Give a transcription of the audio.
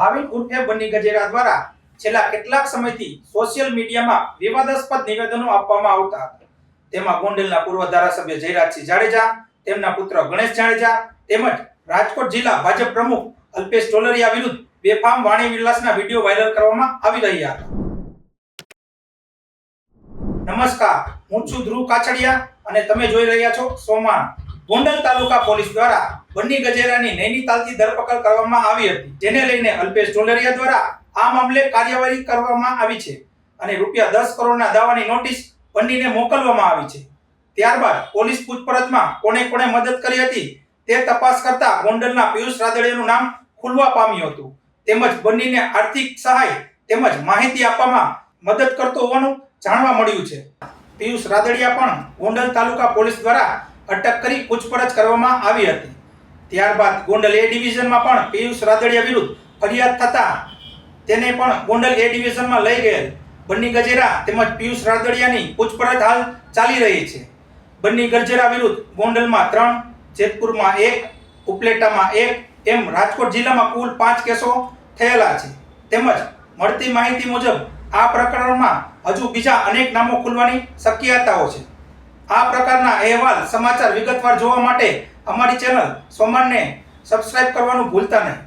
ભાવિન ઉર્ફે બની ગજેરા દ્વારા છેલ્લા કેટલાક સમયથી સોશિયલ મીડિયામાં વિવાદાસ્પદ નિવેદનો આપવામાં આવતા હતા. તેમાં ગોંડલના પૂર્વ ધારાસભ્ય જયરાજસિંહ જાડેજા, તેમના પુત્ર ગણેશ જાડેજા તેમજ રાજકોટ જિલ્લા ભાજપ પ્રમુખ અલ્પેશ ટોલરિયા વિરુદ્ધ બેફામ વાણી વિલાસના વીડિયો વાયરલ કરવામાં આવી રહ્યા હતા. નમસ્કાર, હું છું ધ્રુવ કાછડિયા અને તમે જોઈ રહ્યા છો સોમાન. ગોંડલ તાલુકા પોલીસ દ્વારા બન્ની ગજેરાની નૈનીતાલથી ધરપકડ કરવામાં આવી હતી. જેને લઈને અલ્પેશ ઢોલરિયા દ્વારા આ મામલે કાર્યવાહી કરવામાં આવી છે અને રૂપિયા દસ કરોડના દાવાની નોટિસ બન્નીને મોકલવામાં આવી છે. ત્યારબાદ પોલીસ પૂછપરછમાં કોણે કોણે મદદ કરી હતી તે તપાસ કરતા ગોંડલના પિયુષ રાદડિયાનું નામ ખુલવા પામ્યું હતું. તેમજ બંનેને આર્થિક સહાય તેમજ માહિતી આપવામાં મદદ કરતો હોવાનું જાણવા મળ્યું છે. પિયુષ રાદડિયા પણ ગોંડલ તાલુકા પોલીસ દ્વારા અટક કરી પૂછપરછ કરવામાં આવી હતી. ત્યારબાદ ગોંડલ એ ડિવિઝનમાં પણ પિયુષ રાદડિયા વિરુદ્ધ ફરિયાદ થતા તેને પણ ગોંડલ એ ડિવિઝનમાં લઈ ગયેલ. બન્ની ગજેરા તેમજ પિયુષ રાદડિયાની પૂછપરછ હાલ ચાલી રહી છે. બન્ની ગજેરા વિરુદ્ધ ગોંડલમાં ત્રણ, જેતપુરમાં એક, ઉપલેટામાં એક, એમ રાજકોટ જિલ્લામાં કુલ પાંચ કેસો થયેલા છે. તેમજ મળતી માહિતી મુજબ આ પ્રકરણમાં હજુ બીજા અનેક નામો ખુલવાની શક્યતાઓ છે. આ પ્રકારના અહેવાલ સમાચાર વિગતવાર જોવા માટે અમારી ચેનલ સોમાનને સબસ્ક્રાઇબ કરવાનું ભૂલતા નહીં.